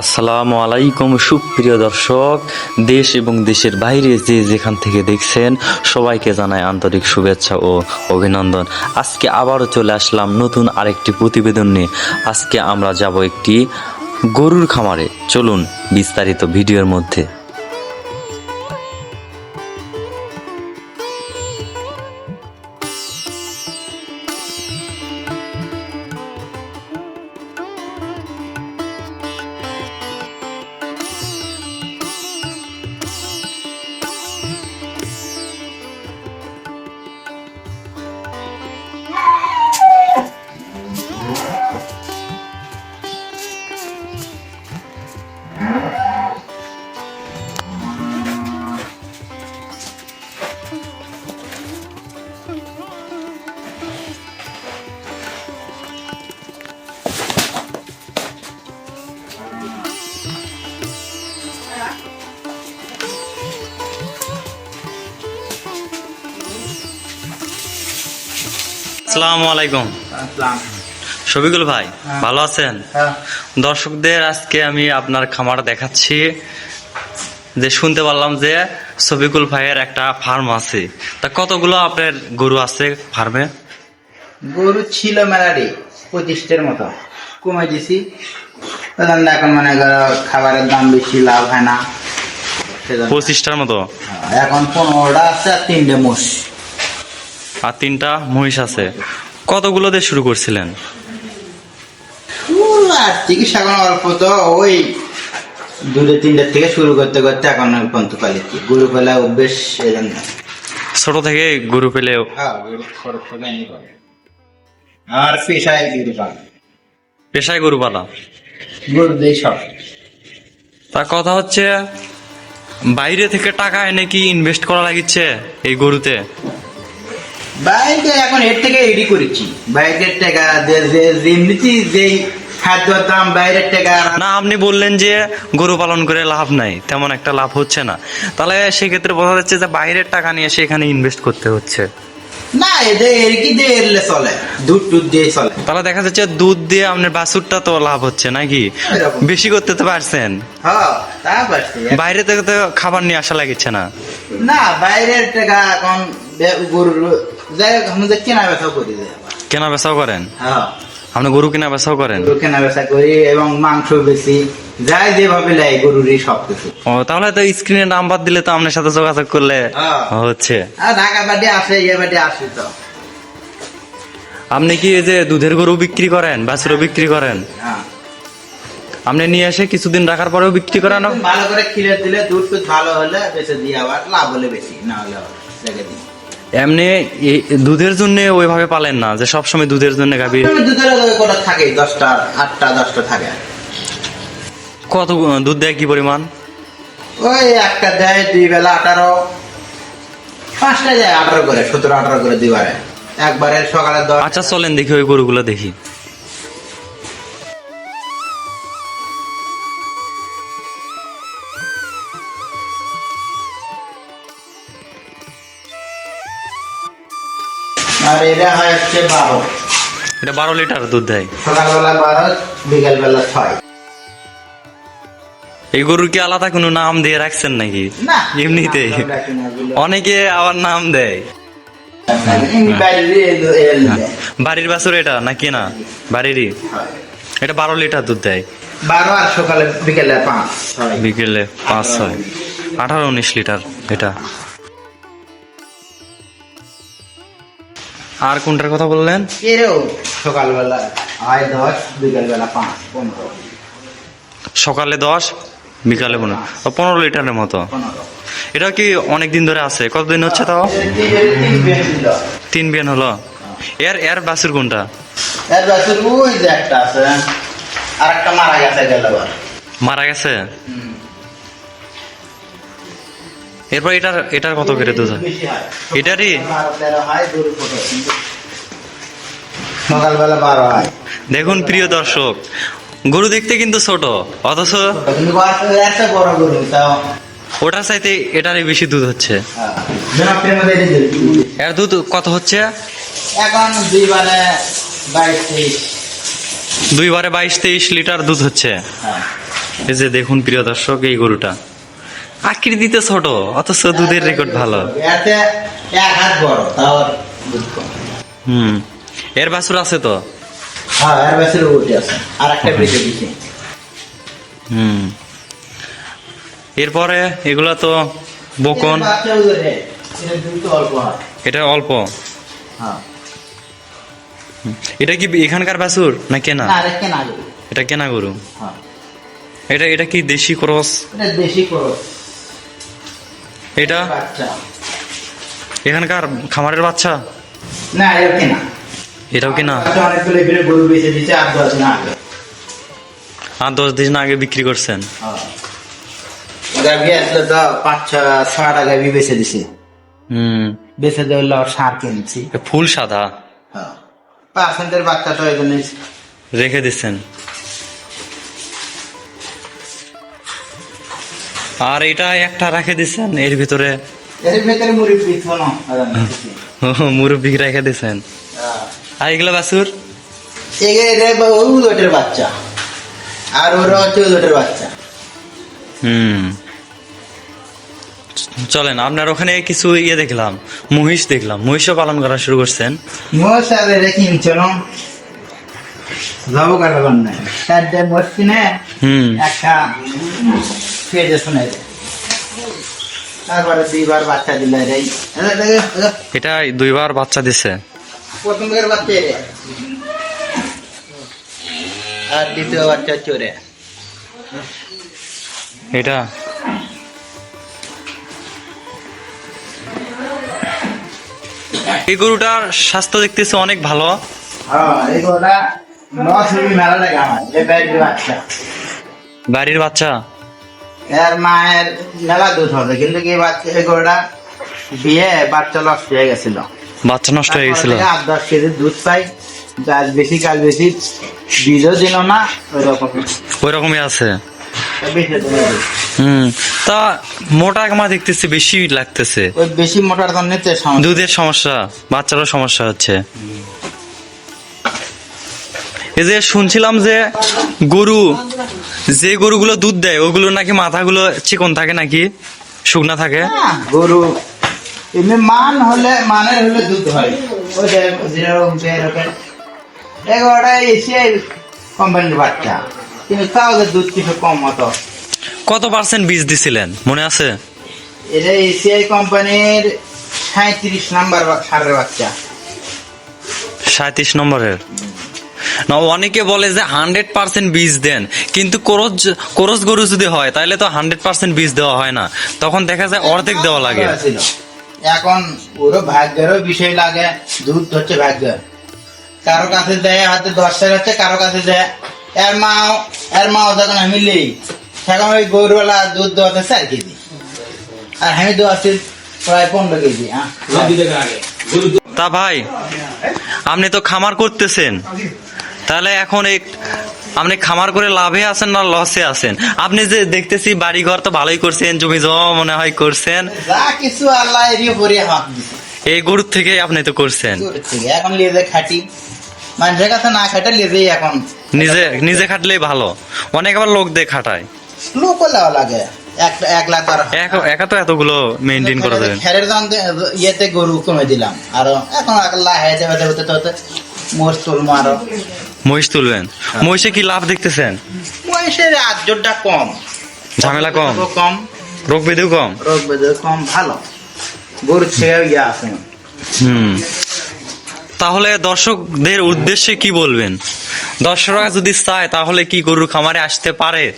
আসসালামু আলাইকুম, সুপ্রিয় দর্শক, দেশ এবং দেশের বাইরে যে যেখান থেকে দেখছেন, সবাইকে জানায় আন্তরিক শুভেচ্ছা ও অভিনন্দন। আজকে আবারও চলে আসলাম নতুন আরেকটি প্রতিবেদন নিয়ে। আজকে আমরা যাব একটি গরুর খামারে। চলুন বিস্তারিত ভিডিওর মধ্যে। আসসালামু আলাইকুম। শফিকুল ভাই ভালো আছেন? হ্যাঁ। দর্শকদের আজকে আমি আপনার খামার দেখাচ্ছি। যে শুনতে পারলাম যে শফিকুল ভাইয়ের একটা ফার্ম আছে। তা কতগুলো আপনার গরু আছে ফার্মে? গরু ছিল মেলারি পঁচিশটার মতো। কমে তখন এখন মনে করো খাবারের দাম বেশি লাভ হয় না। পঁচিশটার মতো? এখন পনেরোটা আছে আর তিনটে মোষ। আর তিনটা মহিষ আছে। কতগুলো দিয়ে শুরু করছিলেন? চিকিৎসা এখন অল্প তো ওই দুটো তিনটের থেকে শুরু করতে করতে এখন পর্যন্ত পালিয়েছি গরু পেলা অভ্যেস ছোট থেকে গরু হ্যাঁ। আর পেশায় গরু পাল। পেশায় গরু পালা? গরু সব। তা কথা হচ্ছে বাইরে থেকে টাকা এনে কি ইনভেস্ট করা লাগিচ্ছে এই গরুতে? বাইরে এখন এর থেকে এডি করেছি। বাইরের টাকা যে- যে- যেমনিতে যেই খাদ্যর দাম বাইরের টাকা। না আপনি বললেন যে গরু পালন করে লাভ নাই তেমন একটা লাভ হচ্ছে না। তাহলে সেক্ষেত্রে বোঝা যাচ্ছে যে বাইরের টাকা নিয়ে সেখানে ইনভেস্ট করতে হচ্ছে। না এদের এর কি দিয়ে এরলে চলে? দুধ টুধ দিয়ে চলে। তাহলে দেখা যাচ্ছে দুধ দিয়ে আপনার বাছুরটা তো লাভ হচ্ছে নাকি? বেশি করতে তো পারছেন। হ্যাঁ বাইরে থেকে তো খাবার নিয়ে আসা লাগিচ্ছে না। না বাইরের টাকা এখন গরুর যাই হোক আমাদের কেনা বেচাও করি কেনা বেচাও করেন? হ্যাঁ। আপনি গরু কেনা বেচাও করেন? গরু কেনা বেচা করি এবং মাংস বেশি যাই যেভাবে লাই গরুরই সব কিছু ও তাহলে তো স্ক্রিনে নাম্বার দিলে তো আপনার সাথে যোগাযোগ করলে হ্যাঁ। হচ্ছে। ঢাকা বাড়ি আসে ইয়ে বাড়ি আসে তো। আপনি কি এই যে দুধের গরু বিক্রি করেন বাছুরও বিক্রি করেন? হ্যাঁ। আপনি নিয়ে এসে কিছুদিন রাখার পরেও বিক্রি করানো? ভালো করে খিলে দিলে দুধ ভালো হলে বেঁচে দিয়ে আবার লাভ হলে বেশি না হলে দিই। এমনি দুধের জন্য ওইভাবে পালেন না যে সব সময় দুধের জন্য গাভী দুধের কটা থাকে? দশটা আটটা দশটা থাকে। কত দুধ দেয় কি পরিমাণ? ওই একটা দেয় দুই বেলা আঠারো। পাঁচটা দেয় আঠারো করে সতেরো আঠারো করে দিবারে একবারে সকালে আচ্ছা চলেন দেখি ওই গরুগুলো দেখি। আর এটা হয় হচ্ছে বারো। এটা বারো লিটার দুধ দেয়। সকালবেলা বারো বিকেল বেলা ছয়। এই গরুর কি আলাদা কোনো নাম দিয়ে রাখছেন নাকি? ওগুলো। অনেকে আবার নাম দেয়। দেয়। বাড়ির বাছুর এটা নাকি না? বাড়িরই? এটা বারো লিটার দুধ দেয়। বারো আর সকালে বিকেলে পাঁচ বিকেলে পাঁচ ছয় আঠারো উনিশ লিটার এটা। আর কোনটার কথা বললেন? এরেও সকালবেলা দশ বিকেল পাঁচ পনেরো। সকালে দশ বিকালে পনেরো। পনেরো লিটারের মতো। এটা কি অনেক দিন ধরে আছে? কতদিন হচ্ছে তাও? তিন- বিয়ান হলো। এর এর বাসুর কোনটা? এর বছর ওই যে একটা আছে আর একটা মারা গেছে গেল মারা গেছে? এরপর এটার এটার কত করে দুধ? এটারই? সকালবেলা বারো হয়। দেখুন প্রিয় দর্শক গরু দেখতে কিন্তু ছোট অথচ ওটার চাইতে এটারই বেশি দুধ হচ্ছে। হ্যাঁ। এর দুধ কত হচ্ছে? এখন দুই বাইশ তেইশ। দুইবারে বাইশ তেইশ লিটার দুধ হচ্ছে। হ্যাঁ। এই যে দেখুন প্রিয় দর্শক এই গরুটা। আকৃতিতে ছোট অথচ দুধের রেকর্ড ভালো। এতে এক হাত বড় তাও হুম। এর বাছুর আছে তো? হ্যাঁ এর বেশির উঠে আছে আর একটা বেঁচে দিচ্ছে হুম। এরপরে এগুলা তো বকন। এটা অল্প এটা হ্যাঁ। কি এখানকার বাছুর না কেনা? এটা কেনা গরু। হ্যাঁ। এটা এটা কি দেশি ক্রস? দেশি করো এটা? এখানকার খামারের বাচ্চা? না এটা কেনা। এটাও কিনা? বাচ্চা অনেকগুলো এখানে গরু বেঁচে দিচ্ছে আর দশ দিন আগে। আর দশ দিন আগে বিক্রি করছেন? হ্যাঁ। গাভি আসলে তো পাঁচ ছ ছটা গাভি বেঁচে দিছে। হুম। বেঁচে দেওয়ার সার কিনছি। ফুল সাদা? হ্যাঁ। পার্সেন্টের বাচ্চা তো এখানে রেখে দিচ্ছেন? আর এটা একটা রেখে দিচ্ছেন এর ভিতরে এর ভেতরে মুরব্বি রেখে দিচ্ছেন আর এগুলো দুটোর বাচ্চা। আর ওরা হচ্ছে বাচ্চা। হুম। চলেন আপনার ওখানে কিছু ইয়ে দেখলাম মহিষ দেখলাম। মহিষও পালন করা শুরু করছেন। যাব কাটা বান্না চারটে মোট কিনে হুম একটা পেজে শুনে তারপরে দুইবার বাচ্চা দিলে এটা দুইবার বাচ্চা দিছে। প্রথম দিকের বাচ্চা আর দ্বিতীয় বাচ্চা চোরে এটা। এই গরুটার স্বাস্থ্য দেখতেছে অনেক ভালো। হ্যাঁ বাড়ির বাচ্চা? এর মায়ের মেলা দুধ হবে কিন্তু কি বাচ্চা এগুলোটা বিয়ে বাচ্চা লস হয়ে গেছিল। বাচ্চা নষ্ট হয়ে গেছিল। আট দশ কেজি দুধ পাই গাছ বেশি কাজ বেশি বীজও দিল না ওই রকম ওই রকমই আছে। হুম তা মোটা কামা দেখতেছি বেশি লাগতেছে। ওই বেশি মোটার জন্য দুধের সমস্যা বাচ্চারও সমস্যা হচ্ছে। এই যে শুনছিলাম যে গরু যে গরুগুলো দুধ দেয় ওগুলো নাকি মাথাগুলো চিকন থাকে নাকি? শুকনা থাকে? গরু এমনি মান হলে মানের হলে দুধ হয়। ওই যেরকম যেরকম এগারোটা এসে কোম্পানির বাচ্চা। কিন্তু তাও দুধ কিছু কম হতো। কত পার্সেন্ট বীজ দিছিলেন? মনে আছে? এটা এসিআই কোম্পানির সাঁত্রিশ নাম্বার সারের বাচ্চা। সাঁত্রিশ নম্বরের? অনেকে বলে যে হান্ড্রেড পার্সেন্ট বীজ দেন কিন্তু কোরস কোরস গরু যদি হয় তাহলে তো হান্ড্রেড পার্সেন্ট বীজ দেওয়া হয় না। তখন দেখা যায় অর্ধেক দেওয়া লাগে। এখন ওরও ভাগ্যেরও বিষয় লাগে দুধ হচ্ছে ভাগ্য। কারও কাছে দেয় হাতে দশ টাকা হচ্ছে কারও কাছে দেয়। এর মা এর মাও যখন আমি লিই তখন ওই গরুওয়ালা দুধ দেওয়াতে চার কেজি। আর আমি দেওয়াচ্ছি প্রায় পনেরো কেজি হ্যাঁ। তা ভাই আপনি তো খামার করতেছেন। তাহলে এখন এই আপনি খামার করে লাভে আছেন না লসে আছেন? আপনি যে দেখতেছি বাড়ি ঘর তো ভালোই করছেন জমি জমা মনে হয় করছেন। যা কিছু আল্লাহ এরিয়ে পরিয়ে হাত দিছে। এই গরুর থেকে আপনি তো করছেন। এখন লেজে খাটি। মানুষের কাছে না খাটে লেজেই এখন নিজে নিজে খাটলেই ভালো। অনেক আবার লোক দিয়ে খাটায়। লোক লাগে। এক এক লাখ আর একা- তো এতগুলো মেনটেন করা যাবে। খেরের দাম ইয়েতে গরু কমে দিলাম। আরও এখন হয়ে যাবে হতে মোষ আরও মহিষ তুলবেন। মহিষে কি লাভ দেখতেছেন? মহিষের আর্যটা কম। ঝামেলা কম। কম। রোগ ব্যাধিও কম। রোগ বেদে কম ভালো। গরুর থেকে ইয়ে আছে। হুম। তাহলে দর্শকদের উদ্দেশ্যে কি বলবেন? দর্শকরা যদি চায় তাহলে কি গরুর খামারে আসতে পারে?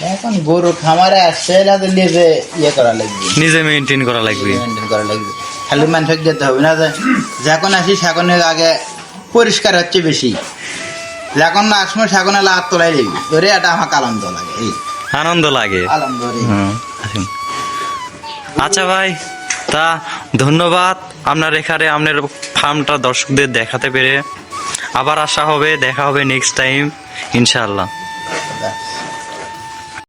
এখন গরু খামারে আসছে এলাতে লেজে ইয়ে করা লাগবে। নিজে মেনটেন করা লাগবে। মেনটেন করা লাগবে। খালি মানুষকে যেতে হবে না যে যখন আসি সেখন আগে পরিষ্কার হচ্ছে বেশি। যখন না আসমো সাগনে লাত তোলাই লাগবে ধরে এটা আমাকে আনন্দ লাগে এই। আনন্দ লাগে? আনন্দ। আচ্ছা ভাই তা ধন্যবাদ আপনার এখানে আপনার ফার্মটা দর্শকদের দেখাতে পেরে। আবার আসা হবে দেখা হবে নেক্সট টাইম ইনশাআল্লাহ।